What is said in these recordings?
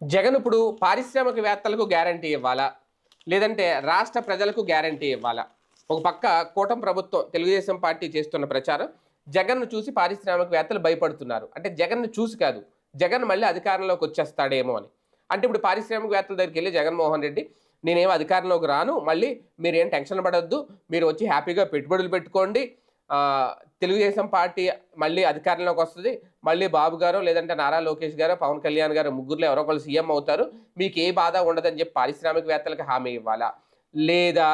జగన్ ఇప్పుడు పారిశ్రామికవేత్తలకు గ్యారంటీ ఇవ్వాలా? లేదంటే రాష్ట్ర ప్రజలకు గ్యారంటీ ఇవ్వాలా? ఒక పక్క కూటమి ప్రభుత్వం తెలుగుదేశం పార్టీ చేస్తున్న ప్రచారం జగన్ను చూసి పారిశ్రామికవేత్తలు భయపడుతున్నారు. అంటే జగన్ను చూసి కాదు జగన్ మళ్ళీ అధికారంలోకి వచ్చేస్తాడేమో అని. అంటే ఇప్పుడు పారిశ్రామికవేత్తల దగ్గరికి వెళ్ళి జగన్మోహన్ రెడ్డి నేనేం అధికారంలోకి రాను మళ్ళీ మీరేం టెన్షన్ పడొద్దు మీరు వచ్చి హ్యాపీగా పెట్టుబడులు పెట్టుకోండి తెలుగుదేశం పార్టీ మళ్ళీ అధికారంలోకి వస్తుంది. మళ్ళీ బాబు గారు లేదంటే నారా లోకేష్ గారు పవన్ కళ్యాణ్ గారు ముగ్గురులో ఎవరో ఒకరు సీఎం అవుతారు. మీకు ఏ బాధ ఉండదని చెప్పి పారిశ్రామికవేత్తలకు హామీ ఇవ్వాలా? లేదా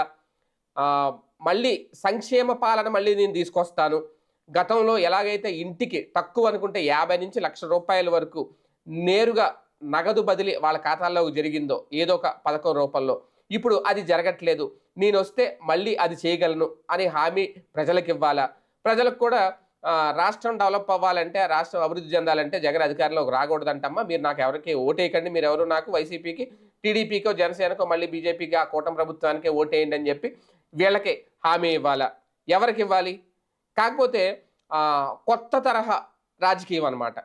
మళ్ళీ సంక్షేమ పాలన మళ్ళీ నేను తీసుకొస్తాను. గతంలో ఎలాగైతే ఇంటికి తక్కువ అనుకుంటే యాభై నుంచి లక్ష రూపాయల వరకు నేరుగా నగదు బదిలీ వాళ్ళ ఖాతాల్లో జరిగిందో ఏదో ఒక పథకం రూపంలో ఇప్పుడు అది జరగట్లేదు. నేను వస్తే మళ్ళీ అది చేయగలను అనే హామీ ప్రజలకు ఇవ్వాలా ప్రజలకు కూడా రాష్ట్రం డెవలప్ అవ్వాలంటే రాష్ట్రం అభివృద్ధి చెందాలంటే జగన్ అధికారంలోకి రాకూడదంటమ్మా. మీరు నాకు ఎవరికి ఓటేయకండి. మీరు ఎవరు నాకు వైసీపీకి టీడీపీకో జనసేనకో మళ్ళీ బీజేపీకి ఆ కూటమి ప్రభుత్వానికి ఓటేయండి అని చెప్పి వీళ్ళకి హామీ ఇవ్వాలా? ఎవరికి ఇవ్వాలి కాకపోతే కొత్త తరహా రాజకీయం అనమాట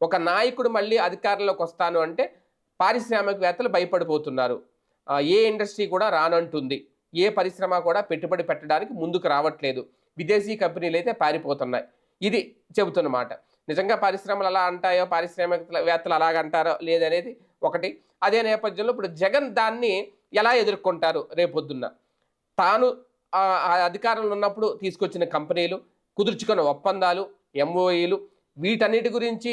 ఒక నాయకుడు మళ్ళీ అధికారంలోకి వస్తాను అంటే పారిశ్రామికవేత్తలు భయపడిపోతున్నారు. ఏ ఇండస్ట్రీ కూడా రానంటుంది. ఏ పరిశ్రమ కూడా పెట్టుబడి పెట్టడానికి ముందుకు రావట్లేదు. విదేశీ కంపెనీలు అయితే పారిపోతున్నాయి. ఇది చెబుతున్నమాట. నిజంగా పరిశ్రమలు అలా అంటాయో పారిశ్రామికవేత్తలు అలాగంటారో లేదనేది ఒకటి. అదే నేపథ్యంలో ఇప్పుడు జగన్ దాన్ని ఎలా ఎదుర్కొంటారు రేపొద్దున్న? తాను ఆ అధికారంలో ఉన్నప్పుడు తీసుకొచ్చిన కంపెనీలు కుదుర్చుకున్న ఒప్పందాలు ఎంఓఈలు వీటన్నిటి గురించి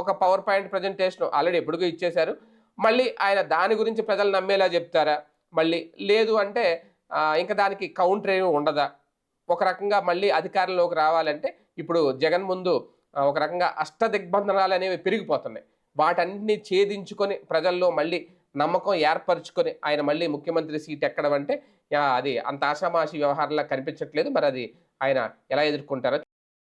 ఒక పవర్ పాయింట్ ప్రజెంటేషన్ ఆల్రెడీ ఎప్పుడుగో ఇచ్చేశారు. మళ్ళీ ఆయన దాని గురించి ప్రజలు నమ్మేలా చెప్తారా? మళ్ళీ లేదు అంటే ఇంకా దానికి కౌంటర్ ఏమి ఉండదా? ఒక రకంగా మళ్ళీ అధికారంలోకి రావాలంటే ఇప్పుడు జగన్ ముందు ఒక రకంగా అష్ట దిగ్బంధనాలు అనేవి పెరిగిపోతున్నాయి. వాటన్నిటిని ఛేదించుకొని ప్రజల్లో మళ్ళీ నమ్మకం ఏర్పరచుకొని ఆయన మళ్ళీ ముఖ్యమంత్రి సీట్ ఎక్కడం అంటే అది అంత ఆషామాషి వ్యవహారంలా కనిపించట్లేదు. మరి అది ఆయన ఎలా ఎదుర్కొంటారో